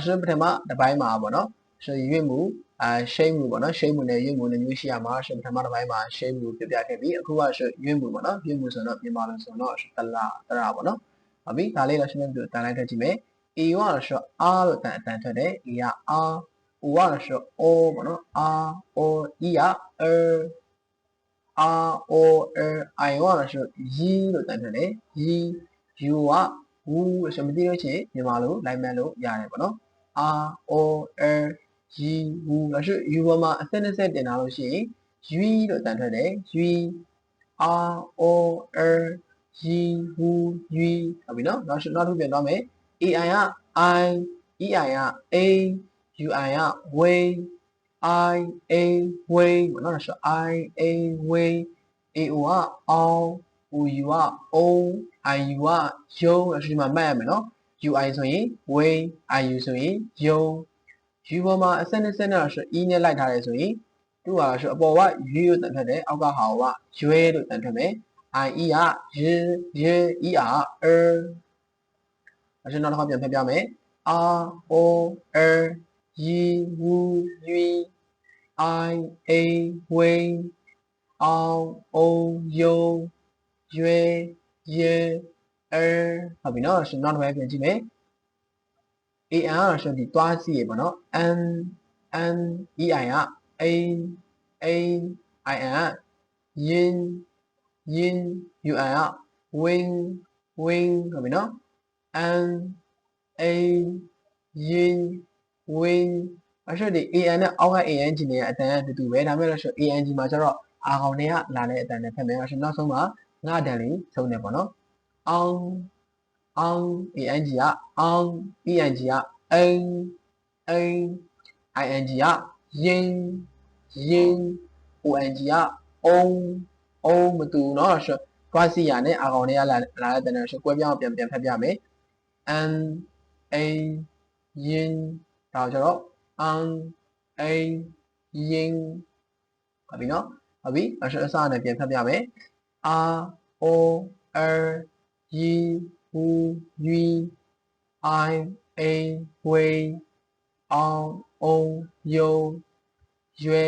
အရှင်းပထမတစ်ပိုင်းမှာပေါ့နော်ဆိုရွေ့မှုအာရှိတ်မှုပေါ့နော်ရှိတ်မှုနဲ့ရွေ့မှုနဲ့မျိုးရှိရမှာဆိုပထမတစ်ပိုင်းမှာရှိတ်မှုပြပြခဲ့ပြီးအခုကဆိုရွေ့မှုပေါ့နော်ရွေ့မှုဆိုတော့မြန်မာလိုဆိုတော့တလားတရာပေါ့နော်ဟုတ်ပြီဒါလေးတော့ရှင်းပြပြတန်လိုက်ထည့်ကြည့်မယ် A ကဆို R လို့တန်အတန်ထွက်တယ် A က R O ကဆို O ပေါ့နော် R O E က R R O R I ကဆို Y လို့တန်ထွက်တယ် Y U က U လို့ဆိုမသိလို့ရှိရင်မြန်မာလိုလိုက်မှတ်လို့ရတယ်ပေါ့နော် R O R Y U လို့ဆို U ပေါ်မှာအစက်နဲ့ဆက်တင်ထားလို့ရှိရင် Y လို့တန်ထွက်တယ် Y R O R Y U Y ဟုတ်ပြီနော်နောက်နောက်တစ်ခုပြန်သွားမယ် AI က I EI က A UI က way I A way ပေါ့နော်ဆို I A way AO က all OU က O IU ကယုံအဲ့ဒီမှာမှတ်ရမယ်နော် UI ဆိုရင် way IU ဆိုရင်ယုံ U ပေါ်မှာအစက်နဲ့စက်နဲ့ဆို E နဲ့လိုက်ထားတယ်ဆိုရင်သူ့ဟာဆိုအပေါ်က U လို့တန်ထွက်တယ်အောက်ကဟာကရွဲလို့တန်ထွက်မယ် IE ကရရ ER er အရှင်နောက်တစ်ခါပြန်ဖျက်ပြမယ် R O R Y U Y I A way R O U ရွေရ အဲဟုတ်ပြီနော်ရှင်နောက်တစ်ခါပြန်ကြည့်မယ် AN ဆိုဒီတွားစီရပေါ့နော် N N E I က A A I N က yin yin U I က wing wing ဟုတ်ပြီနော် N A yin wing အရှုပ်ဒီ AN နဲ့အောက်က AN ကြီးနေတဲ့အတန်အတူတူပဲဒါပေမဲ့လို့ဆို AN ကြီးမှာကျတော့အာကောင်တွေကလာတဲ့အတန်နဲ့ဖက်မယ်အရှုပ်နောက်ဆုံးမှာငါတန်လေးဆုံးနေပေါ့နော် အောင်အောင် AN ကြီးကအောင် EN ကြီးက A A IN ကြီးက yin yin ON ကြီးက on on မတူเนาะဆိုတွားစီရနဲ့အာကောင်တွေကလာလာတဲ့တန်နဲ့ဆိုကွဲပြောင်းပြန်ပြန်ဖက်ပြမယ် N A yin ဒါကြတော့ N A yin ဟုတ်ပြီနော်ဟုတ်ပြီအစအစနဲ့ပြန်ဖတ်ပြမယ် R O R Y U Y I A way on O yo ရွေ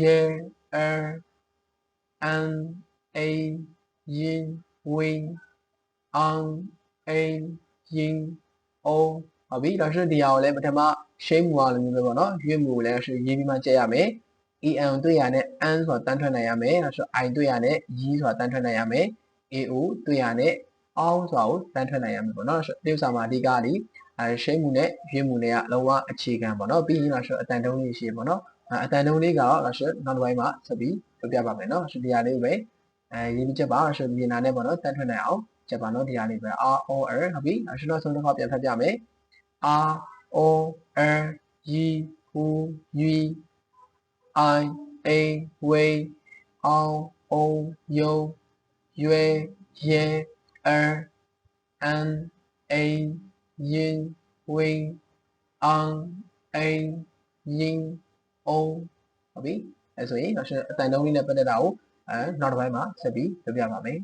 ရဲ er n a yin wing on a yin o ဟုတ်ပြီဒါဆိုဒီဟာကိုလည်းပထမ shape မူအားလိုမျိုးပဲပေါ့နော်ရွေ့မူကိုလည်းဆိုရေးပြီးမှကြည့်ရမယ် en တွေ့ရတဲ့ n ဆိုတာတန်းထွက်နိုင်ရမယ်ဒါဆို i တွေ့ရတဲ့ y ဆိုတာတန်းထွက်နိုင်ရမယ် ao တွေ့ရ တဲ့ on ဆိုတာကိုတန်းထွက်နိုင်ရမယ်ပေါ့နော်ဒီဥစ္စာမှာအဓိကကဒီအဲ shape မူနဲ့ရွေ့မူတွေကလုံးဝအခြေခံပေါ့နော်ပြီးရင်တော့ဆိုအတန်တုံးလေးရှိပေါ့နော်အတန်တုံးလေးကတော့ဆိုနောက်တစ်ပိုင်းမှာဆက်ပြီးပြပြပါမယ်နော်ဆိုဒီဟာလေးပဲအဲရေးပြီးချက်ပါဆိုမြင်တာနဲ့ပေါ့နော်တန်းထွက်နိုင်အောင်ချက်ပါနော်ဒီဟာလေးပဲ r o r ဟုတ်ပြီအရှင်တော့ဆုံးတစ်ခါပြန်ဖတ်ပြမယ် r o r y u y i a way on o yo ရွေရဲ er n a yin wing on a yin o ဟုတ်ပြီအဲဆိုရင်နောက်အတန်တုံးလေးနဲ့ပတ်သက်တာကိုအဲနောက်တစ်ပိုင်းမှာဆက်ပြီးပြပြပါမယ်